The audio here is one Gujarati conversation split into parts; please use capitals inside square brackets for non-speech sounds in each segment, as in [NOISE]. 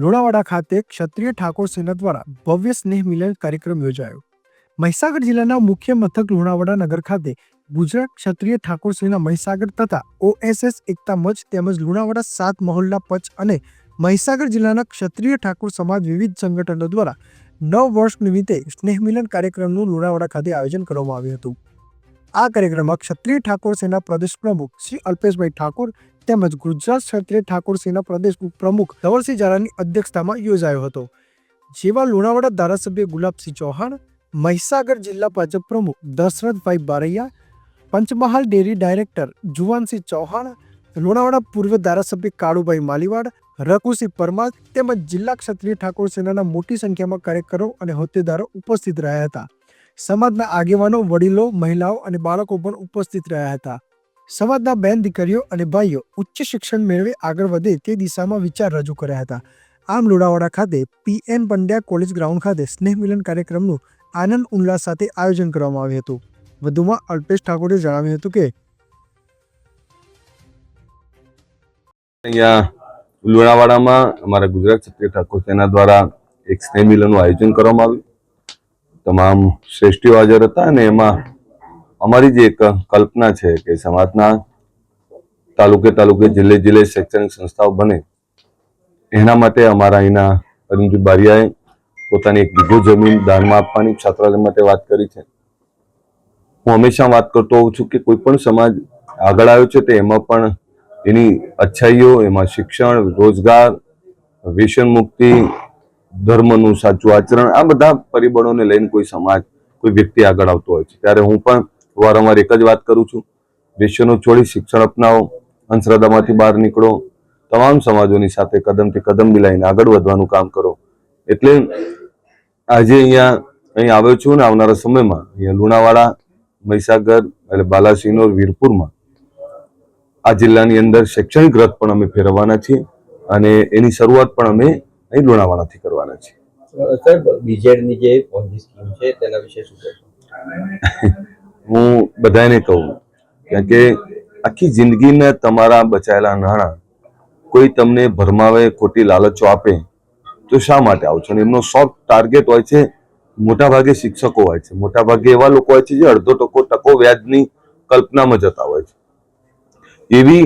લુણાવાડા ખાતે ક્ષત્રિય ઠાકોર સેના દ્વારા ભવ્ય સ્નેહ મિલન કાર્યક્રમ યોજાયો. મહીસાગર જિલ્લાના મુખ્ય મથક લુણાવાડા નગર ખાતે ગુજરાત ક્ષત્રિય ઠાકોર સેના મહીસાગર તથા ઓએસએસ એકતા મંચ તેમજ લુણાવાડા સાત મહોલ્લા પંચ અને મહીસાગર જિલ્લાના ક્ષત્રિય ઠાકોર સમાજ વિવિધ સંગઠનો દ્વારા નવ વર્ષ નિમિત્તે સ્નેહ મિલન કાર્યક્રમનું લુણાવાડા ખાતે આયોજન કરવામાં આવ્યું હતું. આ કાર્યક્રમમાં ક્ષત્રિય ઠાકોર સેના પ્રદેશ પ્રમુખ શ્રી અલ્પેશભાઈ ઠાકોર તેમજ ગુજરાત ક્ષત્રિય ઠાકોર સેના પ્રદેશ પ્રમુખ ધવલસિંહ ઝાલાની અધ્યક્ષતામાં યોજાયો હતો. જેવા લુણાવાડા ધારાસભ્ય ગુલાબસિંહ ચૌહાણ, મહીસાગર જિલ્લા ભાજપ પ્રમુખ દશરથભાઈ બારૈયા, પંચમહાલ ડેરી ડાયરેક્ટર જુવાનસિંહ ચૌહાણ, લુણાવાડા પૂર્વ ધારાસભ્ય કાળુભાઈ માલીવાડ, રઘુસિંહ પરમાર તેમજ જિલ્લા ક્ષત્રિય ઠાકોર સેનાના મોટી સંખ્યામાં કાર્યકરો અને હોદ્દેદારો ઉપસ્થિત રહ્યા હતા. સમાજના આગેવાનો, વડીલો, મહિલાઓ અને બાળકો પણ ઉપસ્થિત રહ્યા હતા. સમાજના બેન દીકરીઓ અને ભાઈઓ ઉચ્ચ શિક્ષણ મેળવી આગળ વધે તે દિશામાં વિચાર રજૂ કર્યા હતા. આમ લુણાવાડા ખાતે પીએન પંડ્યા કોલેજ ગ્રાઉન્ડ ખાતે સ્નેહ મિલન કાર્યક્રમનું આનંદ ઉલ્લાસ સાથે આયોજન કરવામાં આવ્યું હતું. વધુમાં અલ્પેશ ઠાકોરે જણાવ્યું હતું કે અહીંયા લુણાવાડામાં અમારા ગુજરાત ક્ષત્રિય ઠાકોર સેના દ્વારા એક સ્નેહ મિલનનું આયોજન કરવામાં આવ્યું. તમામ શ્રેષ્ઠીઓ હાજર હતા અને એમાં અમારી જે એક કલ્પના છે કે સમાજના તાલુકે તાલુકે જિલ્લે જિલ્લે શૈક્ષણિક સંસ્થાઓ બને, એના માટે અમારા અહીંના અરુણજી બારિયાએ પોતાની એક બીજો જમીન દાનમાં આપવાની છાત્રાલય માટે વાત કરી છે. હું હંમેશા વાત કરતો હોઉં છું કે કોઈ પણ સમાજ આગળ આવ્યો છે તો એમાં પણ એની અચ્છાઈઓ, એમાં શિક્ષણ, રોજગાર વ્યસન મુક્તિ ધર્મનું સાચું આચરણ, આ બધા પરિબળોને લઈને કોઈ સમાજ, કોઈ વ્યક્તિ આગળ આવતો હોય છે. ત્યારે હું પણ વારંવાર એક જ વાત કરું છું. વ્યસનો છોડી શિક્ષણ અપનાવો, અંધશ્રદ્ધામાંથી બહાર નીકળો. તમામ સમાજોની સાથે કદમથી કદમ મિલાઈને આગળ વધવાનું કામ કરો. એટલે આજે અહીંયા, અહીં આવ્યો છું ને આવનારા સમયમાં અહીંયા લુણાવાડા, મહીસાગર એટલે બાલાસિનોર, વીરપુરમાં. આ જિલ્લાની અંદર શૈક્ષણિક રથ પણ અમે ફેરવવાના છીએ અને એની શરૂઆત પણ અમે અહીં લુણાવાડાથી કરવાના છે. સાહેબ બીજેડની જે પોન્જી સ્કીમ છે તેના વિશે શું કહેશો? [LAUGHS] હું બધાને કહું કારણ કે આખી જિંદગીના તમારા બચાયેલા નાણાં કોઈ તમને ભરમાવે ખોટી લાલચો આપે તો શા માટે આવશો છો? અને એમનો સોફ્ટ ટાર્ગેટ હોય છે મોટાભાગે શિક્ષકો હોય છે. મોટાભાગે એવા લોકો હોય છે જે અડધો ટકો ટકો વ્યાજની કલ્પનામાં જતા હોય છે. એવી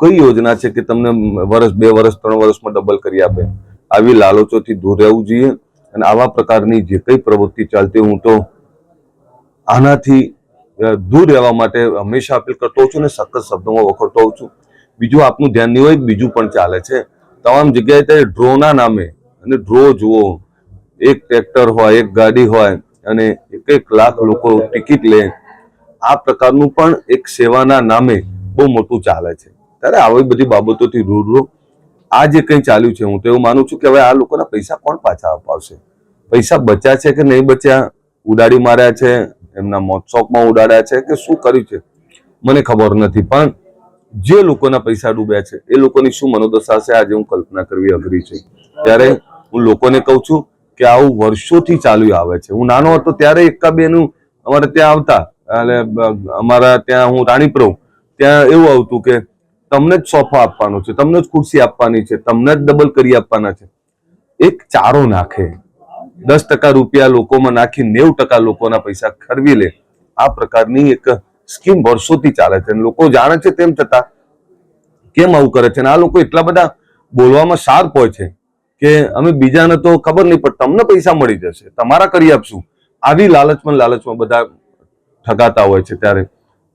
કઈ યોજના છે કે તમને વર્ષ બે વર્ષ ત્રણ વર્ષમાં ડબલ કરી આપે? આવી લાલચોથી દૂર રહેવું જોઈએ અને આવા પ્રકારની જે કઈ પ્રવૃત્તિ ચાલતી હું તો આનાથી દૂર રહેવા માટે હંમેશા અપીલ કરતો હોઉં છું અને સખત શબ્દોમાં વખોડતો હોઉં છું. બીજું આપનું ધ્યાન નહીં હોય, બીજું પણ ચાલે છે. તમામ જગ્યાએ તે ડ્રોના નામે અને ડ્રો જુઓ. એક ટ્રેક્ટર હોય, એક ગાડી હોય અને એક એક લાખ લોકો ટિકિટ લે. આ પ્રકારનું પણ એક સેવાના નામે બહુ મોટું ચાલે છે. ત્યારે આવી બધી બાબતોથી રહો. આ જે કંઈ ચાલ્યું છે, હું તો એવું માનું છું કે હવે આ લોકોના પૈસા કોણ પાછા અપાવશે? પૈસા બચ્યા છે કે નહીં બચ્યા? ઉડાડી માર્યા છે, એમના મોત્સોકમાં ઉડાડ્યા છે કે શું કર્યું છે? મને ખબર નથી, પણ જે લોકોના પૈસા ડૂબ્યા છે, એ લોકોની શું મનોદશા છે આજે હું કલ્પના કરવી અઘરી છે. ત્યારે હું લોકોને કહું છું કે આવું વર્ષોથી ચાલ્યું આવે છે. હું નાનો હતો ત્યારે એકા બેનું અમારે ત્યાં આવતા, એટલે અમારા ત્યાં હું રાણીપ રહું ત્યાં એવું આવતું કે તમને જ સોફા આપવાનો છે, તમને જ ખુરશી આપવાની છે, તમને જ ડબલ કરી આપવાના છે. એક ચારો નાખે. દસ ટકા રૂપિયા લોકોમાં નાખી નેવું ટકા લોકોના પૈસા ખરવી લે. આ પ્રકારની એક સ્કીમ વર્ષોથી ચાલે છે લોકો જાણે છે તેમ છતાં કેમ આવું કરે છે અને આ લોકો એટલા બધા બોલવામાં શાર્પ હોય છે કે અમે બીજાને તો ખબર નહીં, પણ તમને પૈસા મળી જશે. તમારા કરી આપશું. આવી લાલચમાં લાલચમાં બધા ઠગાતા હોય છે ત્યારે.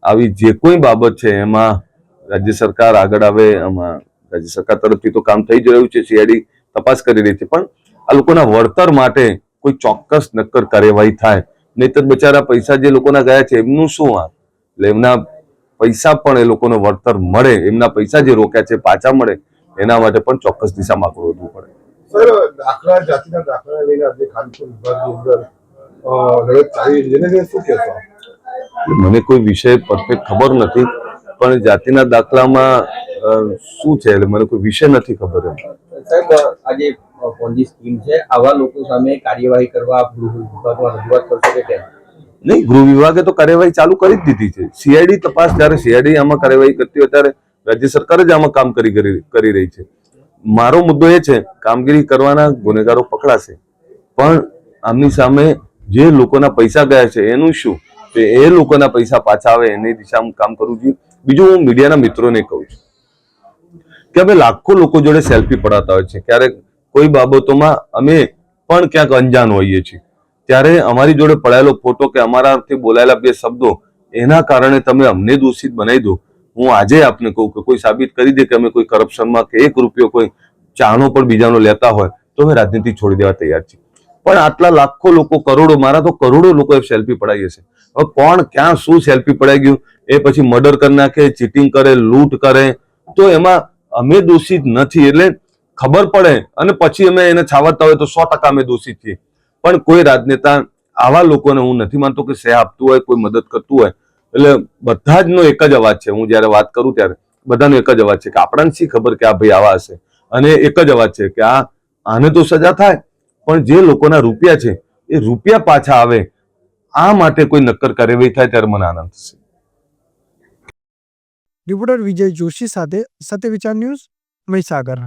આવી જે કોઈ બાબત છે એમાં રાજ્ય સરકાર આગળ આવે એમાં રાજ્ય સરકાર તરફથી તો કામ થઈ જ રહ્યું છે સીઆઈડી તપાસ કરી રહી છે પણ આ લોકોના વળતર માટે કોઈ ચોક્કસ નક્કર કાર્યવાહી થાય. નહીતર બચારા પૈસા જે લોકોના ગયા છે એમનું શું આ? એટલે એમના પૈસા પણ એ લોકોને વળતર મળે એમના પૈસા જે રોક્યા છે પાછા મળે એના માટે પણ ચોક્કસ દિશામાં આગળ વધવું પડે. સર દાખલા જાતિના દાખલા લઈને આજે ખાનપુર વિભાગની અંદર લડત ચાલી રહી છે. મને કોઈ વિષય પરફેક્ટ ખબર નથી. પણ જાતિના દાખલામાં શું છે? એટલે મને કોઈ વિષય નથી ખબર એમ. સાહેબ આજે પોન્જી સ્કીમ છે. આવા લોકો સામે કાર્યવાહી કરવા ગૃહ વિભાગમાં રજૂઆત કરશો કે કેમ? નહીં ગૃહ વિભાગે તો કાર્યવાહી ચાલુ કરી જ દીધી છે. સીઆઈડી તપાસ જ્યારે સીઆઈડી આમાં કાર્યવાહી કરતી હોય ત્યારે રાજ્ય સરકાર જ આમાં કામ કરી કરી કરી રહી છે. મારો મુદ્દો એ છે કામગીરી કરવાના ગુનેગારો પકડાશે. પણ આમની સામે જે લોકોના પૈસા ગયા છે એનું શું? કે એ લોકોના પૈસા પાછા આવે એની દિશામાં કામ કરવું જોઈએ. બીજું હું મીડિયાના મિત્રોને કહું છું કે અમે લાખો લોકો જોડે સેલ્ફી પડાતા હોય છે. ક્યારેક કોઈ બાબતોમાં અમે પણ ક્યાંક અંજાન હોઈએ છીએ. ત્યારે અમારી જોડે પડાયેલો ફોટો કે અમારાથી બોલાયેલા બે શબ્દો, એના કારણે તમે અમને દોષિત બનાવી દો. હું આજે આપને કહું કે કોઈ સાબિત કરી દે કે અમે કોઈ કરપ્શનમાં કે એક રૂપિયો કોઈ ચાણો પણ બીજાનો લેતા હોય, તો અમે રાજનીતિ છોડી દેવા તૈયાર છીએ. પણ આટલા લાખો લોકો, કરોડો, મારા તો કરોડો લોકો સેલ્ફી પડાવી હશે હવે કોણ ક્યાં શું સેલ્ફી પડાઈ ગયું? એ પછી મર્ડર કરી નાખે ચીટિંગ કરે, લૂંટ કરે. તો એમાં અમે દોષિત નથી, એટલે ખબર પડે. અને પછી અમે એને છાવતા હોય તો સો ટકા અમે દોષિત છીએ. પણ કોઈ રાજનેતા આવા લોકોને હું નથી માનતો કે સે આપતું હોય, કોઈ મદદ કરતું હોય. એટલે બધા જ નો એક જ અવાજ છે. હું જ્યારે વાત કરું ત્યારે બધાનો એક જ અવાજ છે કે આપણને શી ખબર કે આ ભાઈ આવા હશે? અને એક જ અવાજ છે કે આ, આને તો સજા થાય પણ જે લોકોના રૂપિયા છે, એ રૂપિયા પાછા આવે, આ માટે કોઈ નક્કર કાર્યવાહી થાય ત્યારે મને આનંદ થશે. રિપોર્ટર વિજય જોશી સાથે સત્ય વિચાર ન્યૂઝ મહીસાગર.